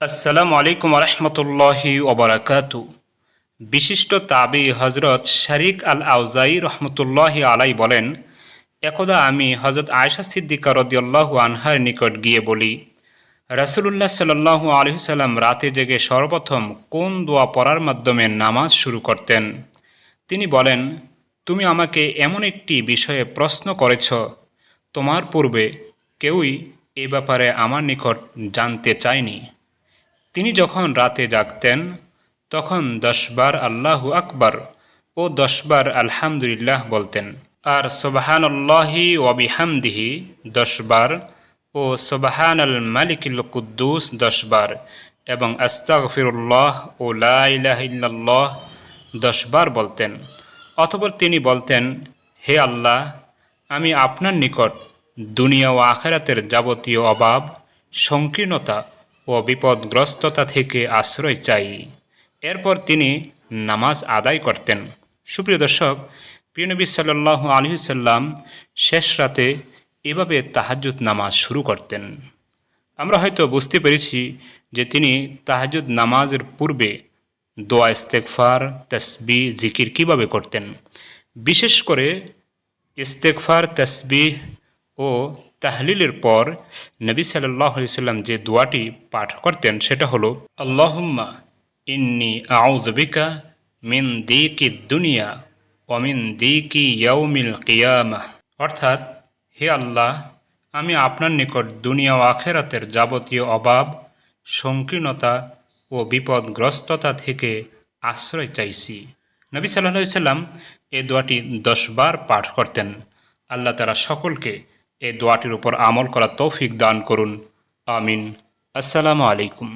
আসসালামু আলাইকুম রহমতুল্লাহি ওবরাকাতু। বিশিষ্ট তাবি হজরত শারিক আল আউজাই রহমতুল্লাহি আলাই বলেন, একদা আমি হজরত আয়সা সিদ্দিকা রদিয়াল্লাহু আনহার নিকট গিয়ে বলি, রাসুলুল্লাহ সাল্লাহু আলহিসাল্লাম রাতে জেগে সর্বপ্রথম কোন দোয়া পড়ার মাধ্যমে নামাজ শুরু করতেন? তিনি বলেন, তুমি আমাকে এমন একটি বিষয়ে প্রশ্ন করেছ, তোমার পূর্বে কেউই এ ব্যাপারে আমার নিকট জানতে চায়নি। তিনি যখন রাতে জাগতেন, তখন দশবার আল্লাহু আকবার ও দশবার আলহামদুলিল্লাহ বলতেন। আর সোবাহানল্লাহি ওয়াবিহামদিহি দশবার ও সোবাহান আল মালিকুল কুদ্দুস দশবার এবং আস্তাগফিরুল্লাহ ও লাহ দশবার বলতেন। অতপর তিনি বলতেন, হে আল্লাহ, আমি আপনার নিকট দুনিয়া ও আখেরাতের যাবতীয় অভাব, সংকীর্ণতা ও বিপদগ্রস্ততা থেকে আশ্রয় চাই। এরপর তিনি নামাজ আদায় করতেন। সুপ্রিয় দর্শক প্রিয়নবী সাল্লাহ আলহিসাল্লাম শেষ রাতে এভাবে তাহাজুদ নামাজ শুরু করতেন। আমরা হয়তো বুঝতে পেরেছি যে তিনি তাহাজুদ নামাজের পূর্বে দোয়া ইস্তেকফার তসবি জিকির কীভাবে করতেন। বিশেষ করে ইস্তেকফার তসবিহ ও তাহলিলের পর নবী সাল্লাহ সাল্লাম যে দোয়াটি পাঠ করতেন, সেটা হলো, আল্লাহুম্মা ইন্নি আউজবিকা মিন দিকি দুনিয়া অমিন দিকি ইয়ৌমিল কিয়ামা। অর্থাৎ, হে আল্লাহ, আমি আপনার নিকট দুনিয়া ও আখেরাতের যাবতীয় অভাব, সংকীর্ণতা ও বিপদগ্রস্ততা থেকে আশ্রয় চাইছি। নবী সাল্লাহ সাল্লাম এই দোয়াটি দশবার পাঠ করতেন। আল্লাহ তারা সকলকে এই দোয়াটির উপর আমল করা তৌফিক দান করুন। আমিন। আসসালামু আলাইকুম।